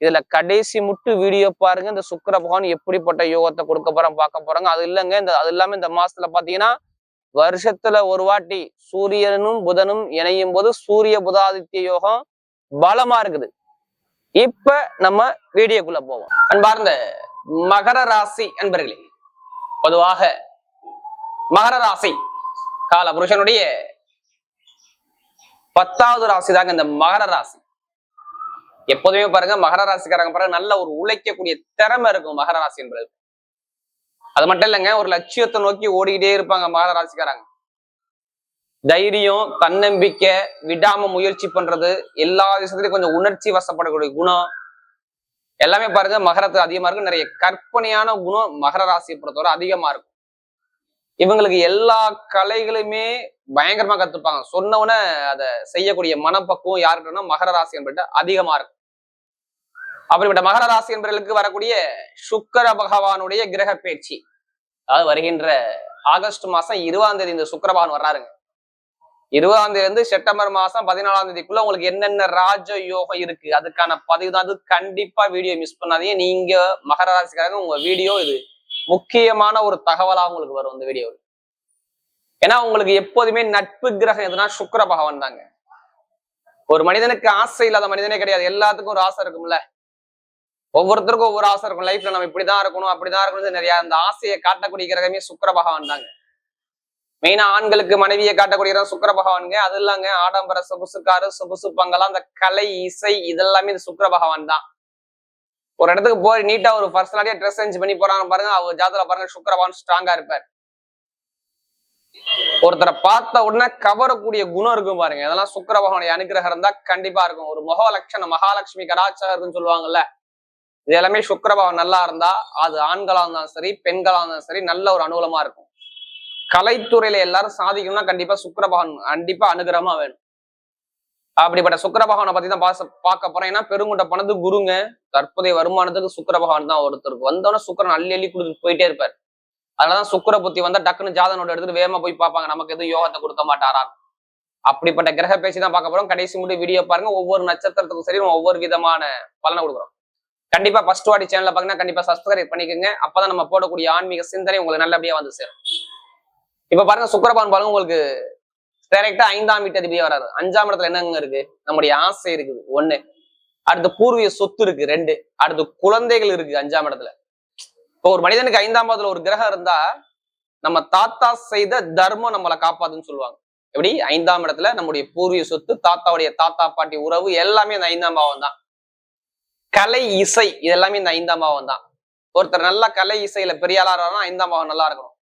இதுல கடைசி முட்டு வீடியோ பாருங்க. இந்த சுக்கர பகவான் எப்படிப்பட்ட யோகத்தை கொடுக்க போறோம் பார்க்க போறாங்க. அது இல்லைங்க. இந்த அது இல்லாம இந்த மாசத்துல பாத்தீங்கன்னா வருஷத்துல ஒரு வாட்டி சூரியனும் புதனும் இணையும் போது சூரிய புதாதித்ய யோகம் பலமா இருக்குது. இப்ப நம்ம வீடியோக்குள்ள போவோம். அன்பார்ந்த மகர ராசி அன்பர்களே பொதுவாக மகர ராசி கால புருஷனுடைய பத்தாவது ராசி தாங்க இந்த மகர ராசி. எப்போதுமே பாருங்க மகர ராசிக்காரங்க பாருங்க நல்ல ஒரு உழைக்கக்கூடிய திறமை இருக்கும் மகர ராசி என்பது. அது மட்டும் இல்லைங்க ஒரு லட்சியத்தை நோக்கி ஓடிக்கிட்டே இருப்பாங்க மகர ராசிக்காரங்க. தைரியம் தன்னம்பிக்கை விடாம முயற்சி பண்றது எல்லா விஷயத்துலயும் கொஞ்சம் உணர்ச்சி வசப்படக்கூடிய குணம். எல்லாமே பாருங்க மகரத்துக்கு அதிகமா இருக்கும். நிறைய கற்பனையான குணம் மகர ராசியை பொறுத்தவரை அதிகமா இருக்கும். இவங்களுக்கு எல்லா கலைகளுமே பயங்கரமா கத்துப்பாங்க. சொன்னவன அதை செய்யக்கூடிய மனப்பக்குவம் யாருக்குன்னா மகர ராசி என்பது அதிகமா இருக்கும். அப்படிப்பட்ட மகர ராசி என்பவர்களுக்கு வரக்கூடிய சுக்கர பகவானுடைய கிரக பேச்சு. அதாவது வருகின்ற ஆகஸ்ட் மாசம் இருபதாம் தேதி இந்த சுக்கர பகவான் வர்றாருங்க. இருபதாம் தேதி இருந்து செப்டம்பர் மாசம் பதினாலாம் தேதிக்குள்ள உங்களுக்கு என்னென்ன ராஜ யோகம் இருக்கு அதுக்கான பதிவு தான். அது கண்டிப்பா வீடியோ மிஸ் பண்ணாதீங்க. நீங்க மகர ராசிக்காரங்க உங்க வீடியோ இது முக்கியமான ஒரு தகவலா உங்களுக்கு வரும் இந்த வீடியோவில் ஏன்னா உங்களுக்கு எப்போதுமே நட்பு கிரகம் எதுனா சுக்கர பகவான் தாங்க. ஒரு மனிதனுக்கு ஆசை இல்லாத மனிதனே கிடையாது. எல்லாத்துக்கும் ஒரு ஆசை இருக்கும்ல. ஒவ்வொருத்தருக்கும் ஒவ்வொரு ஆசை இருக்கும். லைஃப்ல நம்ம இப்படிதான் இருக்கணும் அப்படிதான் இருக்கணும் நிறைய அந்த ஆசையை காட்டக்கூடிய கிரகமே சுக்கர பகவான் தாங்க மெயினா ஆண்களுக்கு மனைவியை காட்டக்கூடிய கிரகம் சுக்கர பகவானுங்க. அது இல்லாங்க ஆடம்பர சொகுசுக்காரு சொகுசு பங்கெல்லாம் அந்த கலை இசை இதெல்லாமே இந்த சுக்கர பகவான் தான் ஒரு இடத்துக்கு போய் நீட்டா ஒரு பர்சனாலிட்டியா ட்ரெஸ் சேஞ்ச் பண்ணி போறாங்க பாருங்க அவர் ஜாதத்துல பாருங்க சுக்கர பகவான் ஸ்ட்ராங்கா இருப்பார். ஒருத்தரை பார்த்த உடனே கவரக்கூடிய குணம் இருக்கும் பாருங்க. அதெல்லாம் சுக்கர பகவானுடைய அனுகிரகம் இருந்தா கண்டிப்பா இருக்கும். ஒரு முக லட்சணம் மகாலட்சுமி கடாச்சாரம்னு சொல்லுவாங்கல்ல. இது எல்லாமே சுக்கரபாவம் நல்லா இருந்தா அது ஆண்களா இருந்தாலும் சரி பெண்களா இருந்தாலும் சரி நல்ல ஒரு அனுகூலமா இருக்கும். கலைத்துறையில எல்லாரும் சாதிக்கணும்னா கண்டிப்பா சுக்கரபகவான் கண்டிப்பா அனுகிரகமா வேணும். அப்படிப்பட்ட சுக்கரபகவானை பத்தி தான் பாச பார்க்க போறேன். ஏன்னா பெருங்குண்ட பணத்து குருங்க தற்போதைய வருமானத்துக்கு சுக்கரபகவான் தான் ஒருத்தருக்கு. வந்தோடனே சுக்கரன் அள்ளி அள்ளி கொடுத்து போயிட்டே இருப்பார். அதனாலதான் சுக்கர புத்தி வந்தா டக்குன்னு ஜாதனோட எடுத்துட்டு வேகமா போய் பார்ப்பாங்க. நமக்கு எதுவும் யோகத்தை கொடுக்க மாட்டாரா அப்படிப்பட்ட கிரக பேசி தான் பார்க்க போறோம். கடைசி முடி வீடியோ பாருங்க. ஒவ்வொரு நட்சத்திரத்துக்கும் சரி ஒவ்வொரு விதமான பலனை கொடுக்குறோம். கண்டிப்பா ஃபர்ஸ்ட் வாடி சேனல்ல பாத்தீங்கன்னா கண்டிப்பா சப்ஸ்கிரைப் பண்ணிக்கோங்க. அப்பதான் நம்ம போடக்கூடிய ஆன்மீக சிந்தனை உங்களுக்கு நல்லபடியா வந்து சேரும். இப்ப பாருங்க சுக்கரபான் பாருங்க உங்களுக்கு டைரக்டா ஐந்தாம் வீட்டு அதிபதியா வராது அஞ்சாம் இடத்துல என்னங்க இருக்கு? நம்முடைய ஆசை இருக்குது. ஒண்ணு அடுத்து பூர்வீக சொத்து இருக்கு. ரெண்டு அடுத்து குழந்தைகள் இருக்கு அஞ்சாம் இடத்துல. இப்போ ஒரு மனிதனுக்கு ஐந்தாம் இடத்துல ஒரு கிரகம் இருந்தா நம்ம தாத்தா செய்த தர்மம் நம்மளை காப்பாதுன்னு சொல்லுவாங்க. எப்படி? ஐந்தாம் இடத்துல நம்முடைய பூர்வீக சொத்து தாத்தாவுடைய தாத்தா பாட்டி உறவு எல்லாமே அந்த ஐந்தாம் பாவம் தான் கலை இசை இது எல்லாமே இந்த ஐந்தாம் பாவம் தான். ஒருத்தர் நல்ல கலை இசையில பெரிய ஆளா ஐந்தாம் பாவம் நல்லா இருக்கணும்.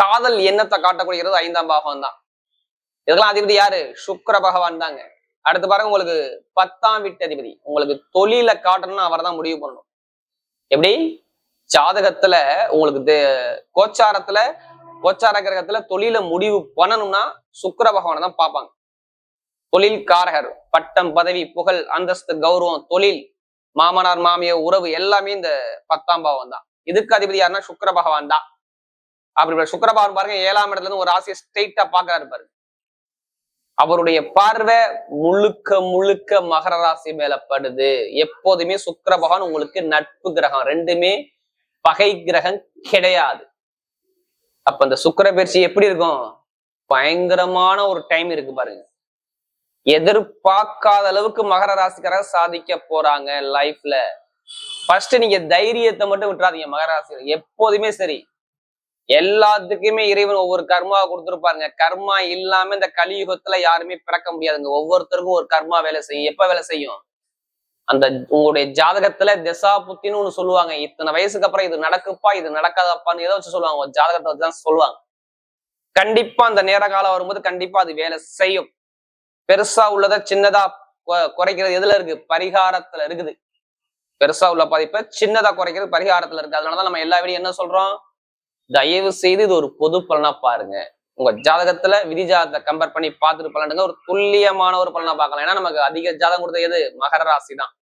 காதல் எண்ணத்தை காட்டக்கூடியது ஐந்தாம் பாவம் தான். இதெல்லாம் அதிபதி யாரு? சுக்கர பகவான் தாங்க. அடுத்து பாருங்க உங்களுக்கு பத்தாம் வீட்டு அதிபதி. உங்களுக்கு தொழில காட்டணும்னு அவர் தான் முடிவு பண்ணணும். எப்படி? ஜாதகத்துல உங்களுக்கு கோச்சாரத்துல கோச்சார கிரகத்துல தொழில முடிவு பண்ணணும்னா சுக்கர பகவானை தான் பார்ப்பாங்க. தொழில் காரகர் பட்டம் பதவி புகழ் அந்தஸ்து கௌரவம் தொழில் மாமனார் மாமிய உறவு எல்லாமே இந்த பத்தாம் பாவம் தான். இதுக்கு அதிபதி யாருன்னா சுக்கர பகவான் தான். அப்படி சுக்கரபாவன் பாருங்க ஏழாம் இடத்துல இருந்து ஒரு ராசியை ஸ்ட்ரெயிட்டா பாக்குறாரு பாருங்க. அவருடைய பார்வை முழுக்க முழுக்க மகர ராசி மேல படுது. எப்போதுமே சுக்கர பகவான் உங்களுக்கு நட்பு கிரகம். ரெண்டுமே பகை கிரகம் கிடையாது. அப்ப இந்த சுக்கர பயிற்சி எப்படி இருக்கும்? பயங்கரமான ஒரு டைம் இருக்கு பாருங்க. எதிர்பார்க்காத அளவுக்கு மகர ராசிக்காரர் சாதிக்க போறாங்க லைஃப்ல ஃபர்ஸ்ட் நீங்க தைரியத்தை மட்டும் விட்டுறாதீங்க மகர ராசி எப்போதுமே சரி. எல்லாத்துக்குமே இறைவன் ஒவ்வொரு கர்மா கொடுத்துருப்பாருங்க. கர்மா இல்லாம இந்த கலியுகத்துல யாருமே பிறக்க முடியாதுங்க. ஒவ்வொருத்தருக்கும் ஒரு கர்மா வேலை செய்யும். எப்ப வேலை செய்யும்? அந்த உங்களுடைய ஜாதகத்துல திசா புத்தின்னு ஒண்ணு சொல்லுவாங்க. இத்தனை வயசுக்கு அப்புறம் இது நடக்குப்பா இது நடக்காதப்பான்னு எதை வச்சு சொல்லுவாங்க. ஜாதகத்தை வச்சுதான் சொல்லுவாங்க. கண்டிப்பா அந்த நேர காலம் வரும்போது கண்டிப்பா அது வேலை செய்யும். பெருசா உள்ளதை சின்னதா கொ- குறைக்கிறது எதுல இருக்கு? பரிகாரத்துல இருக்குது. பெருசா உள்ள பாதிப்பை சின்னதா குறைக்கிறது பரிகாரத்துல இருக்கு. அதனாலதான் நம்ம எல்லா வீடியும் என்ன சொல்றோம்? தயவு செய்து இது ஒரு பொது பலனா பாருங்க. உங்க ஜாதகத்துல விதி ஜாதகத்தை கம்பேர் பண்ணி பார்த்துட்டு பலனுங்க ஒரு துல்லியமான ஒரு பலனா பார்க்கலாம். ஏன்னா நமக்கு அதிக ஜாதகம் கொடுத்தது எது? மகர ராசி தான்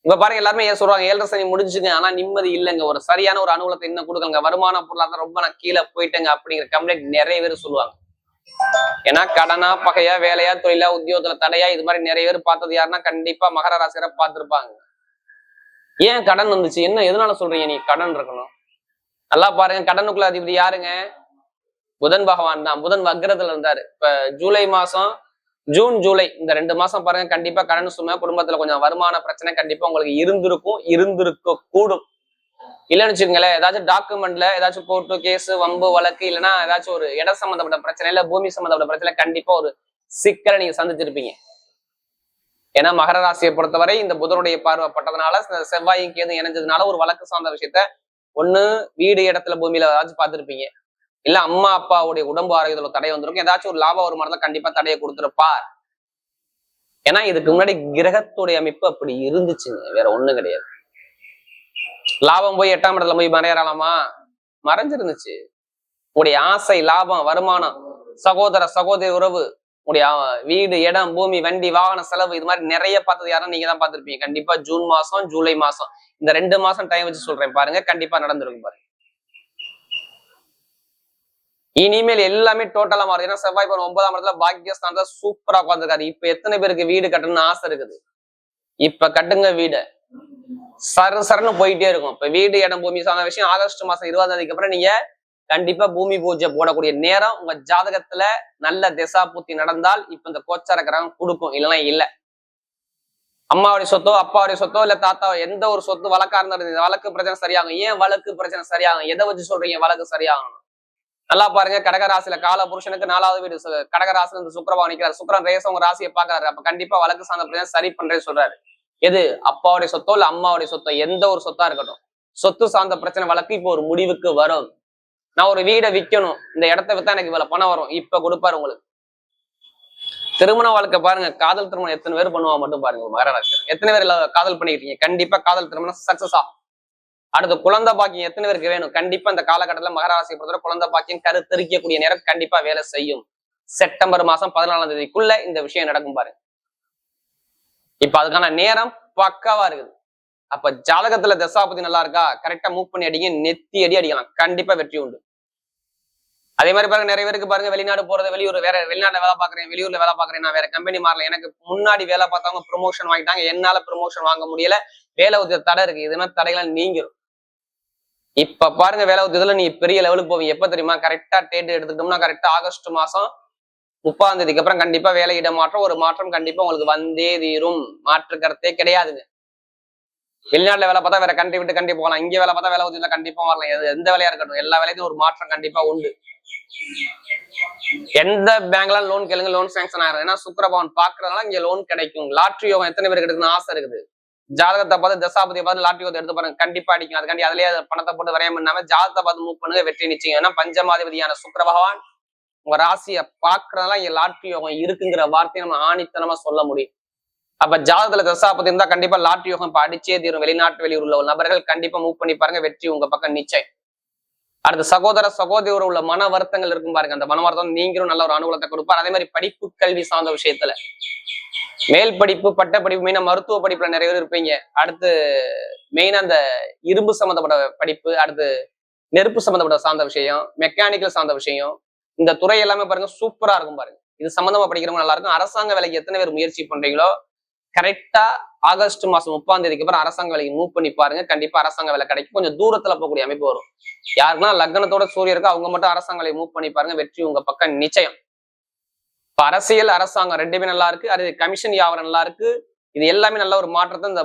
இப்ப பாருங்க எல்லாருமே ஏன் சொல்றாங்க? ஏழரை சனி முடிஞ்சுங்க. ஆனா நிம்மதி இல்லைங்க. ஒரு சரியான ஒரு அனுகூலத்தை இன்னும் கொடுக்கலங்க. வருமான பொருளாதாரம் ரொம்ப நான் கீழே போயிட்டேங்க அப்படிங்கிற கம்ப்ளைண்ட் நிறைய பேர் சொல்லுவாங்க. ஏன்னா கடனா பகையா வேலையா தொழிலா உத்தியோகத்துல தடையா இது மாதிரி நிறைய பேர் பார்த்தது யாருன்னா கண்டிப்பா மகர ராசியரை பார்த்திருப்பாங்க. ஏன் கடன் வந்துச்சு? என்ன எதனால சொல்றீங்க நீ கடன் இருக்கணும். நல்லா பாருங்க கடனுக்குள்ள அதிபதி யாருங்க? புதன் பகவான் தான். புதன் வக்ரத்துல இருந்தாரு. இப்ப ஜூலை மாசம் ஜூன் ஜூலை இந்த ரெண்டு மாசம் பாருங்க கண்டிப்பா கடன் சுமை குடும்பத்துல கொஞ்சம் வருமான பிரச்சனை கண்டிப்பா உங்களுக்கு இருந்திருக்கும் இருந்திருக்க கூடும் இல்லைன்னு வச்சுக்கோங்களேன் ஏதாச்சும் டாக்குமெண்ட்ல ஏதாச்சும் கோர்ட்டு கேஸ் வம்பு வழக்கு இல்லைன்னா ஏதாச்சும் ஒரு இட சம்பந்தப்பட்ட பிரச்சனை இல்ல பூமி சம்பந்தப்பட்ட பிரச்சனை கண்டிப்பா ஒரு சிக்கலை நீங்க சந்திச்சிருப்பீங்க. ஏன்னா மகர ராசியை பொறுத்தவரை இந்த புதனுடைய பார்வை பட்டதுனால செவ்வாயும் கேது இணைஞ்சதுனால ஒரு வழக்கு சார்ந்த விஷயத்த ஒண்ணு வீடு இடத்துல பூமியில ஏதாச்சும் பார்த்திருப்பீங்க. இல்ல அம்மா அப்பாவுடைய உடம்பு ஆரோக்கியத்துல தடை வந்திருக்கும். ஏதாச்சும் ஒரு லாப வருமானத்தை கண்டிப்பா தடையை கொடுத்துருப்பார். ஏன்னா இதுக்கு முன்னாடி கிரகத்துடைய அமைப்பு அப்படி இருந்துச்சுங்க. வேற ஒண்ணும் கிடையாது. லாபம் போய் எட்டாம் இடத்துல போய் மறையறலாமா மறைஞ்சிருந்துச்சு. உடைய ஆசை லாபம் வருமானம் சகோதர சகோதரி உறவு உடைய வீடு இடம் பூமி வண்டி வாகன செலவு இது மாதிரி நிறைய பார்த்தது யாரும் நீங்க தான் பார்த்துருப்பீங்க. கண்டிப்பா ஜூன் மாசம் ஜூலை மாசம். இந்த ரெண்டு மாசம் டைம் வச்சு சொல்றேன் பாருங்க. கண்டிப்பா நடந்திருக்கும் பாருங்க. இனிமேல் எல்லாமே டோட்டலா மாறும். ஏன்னா செவ்வாய் பகவான் ஒன்பதாம் இடத்துல பாக்கியஸ்தானத்துல சூப்பரா உட்காந்துருக்காரு இப்ப எத்தனை பேருக்கு வீடு கட்டணும்னு ஆசை இருக்குது? இப்ப கட்டுங்க வீடை. சர சரன்னு போயிட்டே இருக்கும். இப்ப வீடு இடம் பூமி சார்ந்த விஷயம் ஆகஸ்ட் மாசம் இருபதாம் தேதிக்கு அப்புறம் நீங்க கண்டிப்பா பூமி பூஜை போடக்கூடிய நேரம் உங்க ஜாதகத்துல நல்ல திசா பூத்தி நடந்தால் இப்ப இந்த கோச்சார கிரகம் கொடுக்கும். இல்லைன்னா இல்ல. அம்மாவுடைய சொத்தோ அப்பாவுடைய சொத்தோ இல்ல தாத்தா எந்த ஒரு சொத்து வழக்கா இருந்தாலும் இந்த வழக்கு பிரச்சனை சரியாகும். ஏன் வழக்கு பிரச்சனை சரியாகும்? எதை வச்சு சொல்றீங்க வழக்கு சரியாகணும்? நல்லா பாருங்க. கடகராசியில கால புருஷனுக்கு நாலாவது வீடு. கடகராசில இந்த சுக்கரபாவன் நிக்கிறார். சுக்கரன் ரேசம் உங்க ராசியை பாக்குறாரு அப்ப கண்டிப்பா வழக்கு சார்ந்த பிரச்சனை சரி பண்றேன்னு சொல்றாரு. எது? அப்பாவுடைய சொத்தோ இல்ல அம்மாவுடைய சொத்தோ எந்த ஒரு சொத்தா இருக்கட்டும். சொத்து சார்ந்த பிரச்சனை வழக்கு இப்போ ஒரு முடிவுக்கு வரும். நான் ஒரு வீடை விற்கணும் இந்த இடத்த வித்தா எனக்கு இவ்வளவு பணம் வரும். இப்ப கொடுப்பாரு உங்களுக்கு. திருமண வாழ்க்கை பாருங்க. காதல் திருமணம் எத்தனை பேர் பண்ணுவா மட்டும் பாருங்க. ஒரு எத்தனை பேர் காதல் பண்ணிக்கிட்டீங்க? கண்டிப்பா காதல் திருமணம் சக்சஸ் ஆகும் அடுத்து குழந்தை பாக்கியம் எத்தனை பேருக்கு வேணும்? கண்டிப்பா இந்த காலகட்டத்துல மகராசியை பொறுத்தவரை குழந்தை பாக்கியம் கருத்தரிக்கக்கூடிய நேரம் கண்டிப்பா வேலை செய்யும். செப்டம்பர் மாசம் பதினாலாம் தேதிக்குள்ள இந்த விஷயம் நடக்கும் பாருங்க. இப்ப அதுக்கான நேரம் பக்காவா இருக்குது. அப்ப ஜாதகத்துல தசாபதி நல்லா இருக்கா? கரெக்டா மூவ் பண்ணி அடிங்க நெத்தி அடி அடிக்கலாம். கண்டிப்பா வெற்றி உண்டு. அதே மாதிரி பாருங்க நிறைய பேருக்கு பாருங்க வெளிநாடு போறது வெளியூர் வேற வெளிநாட்டுல வேலை பாக்குறேன் வெளியூர்ல வேலை பாக்குறேன் நான் வேற கம்பெனி மாறல. எனக்கு முன்னாடி வேலை பார்த்தவங்க ப்ரொமோஷன் வாங்கிட்டாங்க. என்னால ப்ரொமோஷன் வாங்க முடியல. வேலை உத்தியோக தடை இருக்கு. இதுனா தடைகள் நீங்கிரும். இப்ப பாருங்க வேலை உத்தியோகத்துல நீ பெரிய லெவலுக்கு போவீங்க. எப்ப தெரியுமா? கரெக்டா டேட் எடுத்துட்டோம்னா கரெக்டா ஆகஸ்ட் மாசம் முப்பதாம் தேதிக்கு அப்புறம் கண்டிப்பா வேலை இட மாற்றம் ஒரு மாற்றம் கண்டிப்பா உங்களுக்கு வந்தே தீரும். மாற்று கருத்தே கிடையாதுங்க வெளிநாட்டுல வேலை பார்த்தா வேற கண்ட்ரி விட்டு கண்டி போகலாம். இங்க வேலை பார்த்தா வேலை உத்தியோகத்துல கண்டிப்பா வரலாம். எது- எந்த வேலையா இருக்கட்டும் எல்லா வேலைக்கும் ஒரு மாற்றம் கண்டிப்பா உண்டு. எந்த பேங்க்ல லோன் கேளுங்க. லோன் சாங்ஷன் ஆயிரும் ஏன்னா சுக்கரபவன் பாக்குறதுனால இங்க லோன் கிடைக்கும். லாட்ரி யோகம் எத்தனை பேருக்கு எடுக்கணும்னு ஆசை இருக்குது. ஜாதகத்தை பார்த்து தசாபதியை பார்த்து லாட்ரி யோகத்தை எடுத்து பாருங்க. கண்டிப்பா அடிக்கும். அதுக்காண்டி அதுலயே பணத்தை போட்டு வரையாம பண்ணாம ஜாதகத்தை பார்த்து மூவ் பண்ணுங்க. வெற்றி நிச்சயம். ஏன்னா பஞ்சமாதிபதியான சுக்கர பகவான் உங்க ராசியை பாக்குறதுனால இங்க லாட்ரி யோகம் இருக்குங்கிற வார்த்தையை நம்ம ஆணித்தனமா சொல்ல முடியும். அப்ப ஜாதகத்துல தசாபதி இருந்தா கண்டிப்பா லாட்ரி யோகம் இப்ப அடிச்சே தீரும். வெளிநாட்டு வெளியூர் உள்ள நபர்கள் கண்டிப்பா மூவ் பண்ணி பாருங்க. வெற்றி உங்க பக்கம் நிச்சயம். அடுத்த சகோதர சகோதரி உள்ள மன வருத்தங்கள் இருக்கும் பாருங்க. அந்த மன வருத்தம் நீங்களும் நல்ல ஒரு அனுகூலத்தை கொடுப்பார். அதே மாதிரி படிப்பு கல்வி சார்ந்த விஷயத்துல. மேல் படிப்பு பட்ட படிப்பு மெயினா மருத்துவ படிப்புல நிறைய பேர் இருப்பீங்க. அடுத்து மெயினா அந்த இரும்பு சம்மந்தப்பட்ட படிப்பு அடுத்து நெருப்பு சம்பந்தப்பட்ட சார்ந்த விஷயம் மெக்கானிக்கல் சார்ந்த விஷயம் இந்த துறை எல்லாமே பாருங்க சூப்பரா இருக்கும் பாருங்க. இது சம்பந்தமா படிக்கிறவங்க நல்லா இருக்கும் அரசாங்க வேலைக்கு எத்தனை பேர் முயற்சி பண்றீங்களோ கரெக்டா ஆகஸ்ட் மாசம் முப்பாம் தேதிக்கு அப்புறம் அரசாங்க வேலைக்கு மூவ் பண்ணி பாருங்க. கண்டிப்பா அரசாங்க வேலை கிடைக்கும். கொஞ்சம் தூரத்துல போகக்கூடிய அமைப்பு வரும். யாருன்னா லக்னத்தோட சூரிய இருக்கோ. அவங்க மட்டும் அரசாங்க வேலையை மூவ் பண்ணி பாருங்க. வெற்றி உங்க பக்கம் நிச்சயம். இப்ப அரசியல் அரசாங்கம் ரெண்டுமே நல்லா இருக்கு. அது கமிஷன் வியாபாரம் நல்லா இருக்கு. இது எல்லாமே நல்ல ஒரு மாற்றத்தை இந்த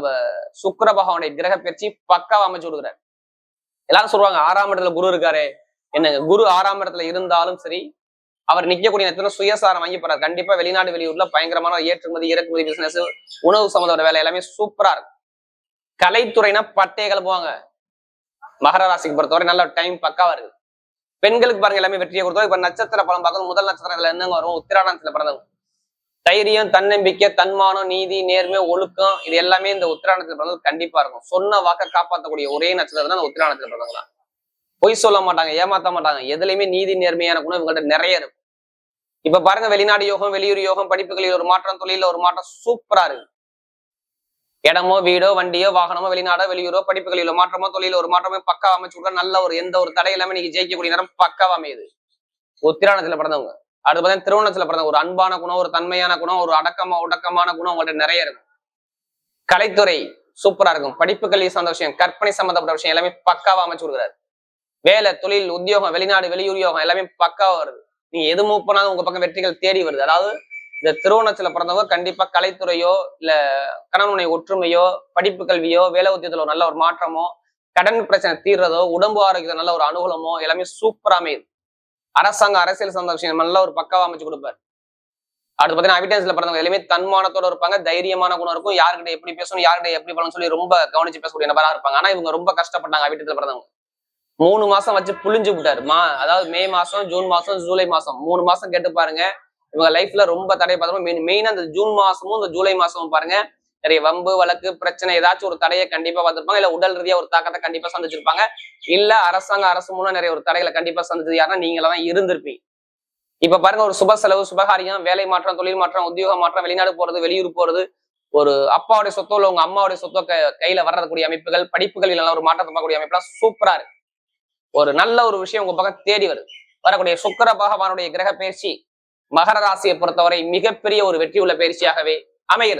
சுக்கர பகவானுடைய கிரக பயிற்சி பக்காவா அமைச்சு கொடுக்குறாரு. எல்லாரும் சொல்லுவாங்க ஆறாம் இடத்துல குரு இருக்காரு. என்னங்க குரு ஆறாம் இடத்துல இருந்தாலும் சரி அவர் நிக்கக்கூடிய நேரத்துல சுயசாரம் வாங்கி போறாரு. கண்டிப்பா வெளிநாடு வெளியூர்ல பயங்கரமான ஏற்றுமதி இறக்குமதி பிசினஸ் உணவு சம்மந்தப்பட்ட வேலை எல்லாமே சூப்பரா இருக்கும். கலைத்துறைனா பட்டைய கிளப்புவாங்க. மகர ராசிக்கு பொறுத்தவரை நல்ல டைம் பக்காவா இருக்கு. பெண்களுக்கு பாருங்க எல்லாமே வெற்றியை கொடுத்தோம். இப்ப நட்சத்திர பலம் பார்க்கணும் முதல் நட்சத்திரத்துல என்னங்க வரும்? உத்திராடத்துல பிறந்தவங்க. தைரியம் தன்னம்பிக்கை தன்மானம் நீதி நேர்மை ஒழுக்கம் இது எல்லாமே இந்த உத்திராடத்துல பிறந்தது கண்டிப்பா இருக்கும். சொன்ன வாக்க காப்பாற்றக்கூடிய ஒரே நட்சத்திரம் தான் இந்த உத்திராடத்துல பிறந்தவங்க தான் பொய் சொல்ல மாட்டாங்க ஏமாத்த மாட்டாங்க. எதுலையுமே நீதி நேர்மையான குணம் இவங்கள்ட்ட நிறைய இருக்கும். இப்ப பாருங்க வெளிநாடு யோகம் வெளியூர் யோகம் படிப்புகளில் ஒரு மாற்றம் தொழில ஒரு மாற்றம் சூப்பரா இருக்கு. இடமோ வீடோ வண்டியோ வாகனமோ வெளிநாடோ வெளியூரோ படிப்புகளில் மாற்றமோ தொழில ஒரு மாற்றமோ பக்கா அமைச்சு விட நல்ல ஒரு எந்த ஒரு தடை இல்லாம நீங்க ஜெயிக்கக்கூடிய நேரம் பக்காவா அமையுது. உத்திராணத்துல பிறந்தவங்க. அடுத்து பார்த்தீங்கன்னா திருவண்ணத்துல பிறந்தவங்க. ஒரு அன்பான குணம் ஒரு தன்மையான குணம் ஒரு அடக்கமா உடக்கமான குணம் உங்கள்ட்ட நிறைய இருக்கும். கலைத்துறை சூப்பரா இருக்கும். படிப்புகளில் சந்தோஷம் சார்ந்த விஷயம் கற்பனை சம்பந்தப்பட்ட விஷயம் எல்லாமே பக்காவா அமைச்சு கொடுக்குறாரு. வேலை தொழில் உத்தியோகம் வெளிநாடு வெளியுரியோகம் எல்லாமே பக்கா வருது. நீங்க எது மூவ் பண்ணாலும் உங்க பக்கம் வெற்றிகள் தேடி வருது. அதாவது இந்த திருவோணத்துல பிறந்தவங்க கண்டிப்பா கலைத்துறையோ இல்ல கணவனுடைய ஒற்றுமையோ படிப்பு கல்வியோ வேலை உத்தியத்துல ஒரு நல்ல ஒரு மாற்றமோ கடன் பிரச்சனை தீர்றதோ உடம்பு ஆரோக்கியத்தை நல்ல ஒரு அனுகூலமோ எல்லாமே சூப்பரா அமையுது. அரசாங்க அரசியல் சார்ந்த விஷயம் நல்ல ஒரு பக்காவா அமைச்சு கொடுப்பாரு. அடுத்து பாத்தீங்கன்னா அவிடன்ஸ்ல பிறந்தவங்க எல்லாமே தன்மானத்தோட இருப்பாங்க தைரியமான குணம் இருக்கும். யார்கிட்ட எப்படி பேசணும் யார்கிட்ட எப்படி பண்ணணும் சொல்லி ரொம்ப கவனிச்சு பேசக்கூடிய நபரா இருப்பாங்க. ஆனா இவங்க ரொம்ப கஷ்டப்பட்டாங்க அவிட்டத்துல பிறந்தவங்க. மூணு மாசம் வச்சு புளிஞ்சு விட்டாரு. மா அதாவது மே மாசம் ஜூன் மாசம் ஜூலை மாசம். மூணு மாசம் கேட்டு பாருங்க. இவங்க லைஃப்ல ரொம்ப தடை பார்த்தோம் மெயின் மெயினா இந்த ஜூன் மாசமும் இந்த ஜூலை மாசமும் பாருங்க. நிறைய வம்பு வழக்கு பிரச்சனை ஏதாச்சும் ஒரு தடையை கண்டிப்பா பார்த்திருப்பாங்க. இல்ல உடல் ரீதியா ஒரு தாக்கத்தை கண்டிப்பா சந்திச்சிருப்பாங்க. இல்ல அரசாங்க அரசு மூலம் நிறைய ஒரு தடைகளை கண்டிப்பா சந்திச்சது யாருன்னா நீங்கள தான் இருந்திருப்பீங்க. இப்ப பாருங்க ஒரு சுப செலவு சுபகாரியம் வேலை மாற்றம் தொழில் மாற்றம் உத்தியோக மாற்றம் வெளிநாடு போறது வெளியூர் போறது ஒரு அப்பாவுடைய சொத்தோ இல்ல உங்க அம்மாவுடைய சொத்தோ கையில வர்றக்கூடிய அமைப்புகள் படிப்புகள் இல்லைன்னா ஒரு மாற்றத்தை பார்க்கக்கூடிய அமைப்புலாம் சூப்பரா இருக்கு. ஒரு நல்ல ஒரு விஷயம் உங்க பக்கம் தேடி வருது. வரக்கூடிய சுக்கிர பகவானுடைய கிரக பயிற்சி மகர ராசியை பொறுத்தவரை மிகப்பெரிய ஒரு வெற்றி உள்ள பயிற்சியாகவே அமைகிறது.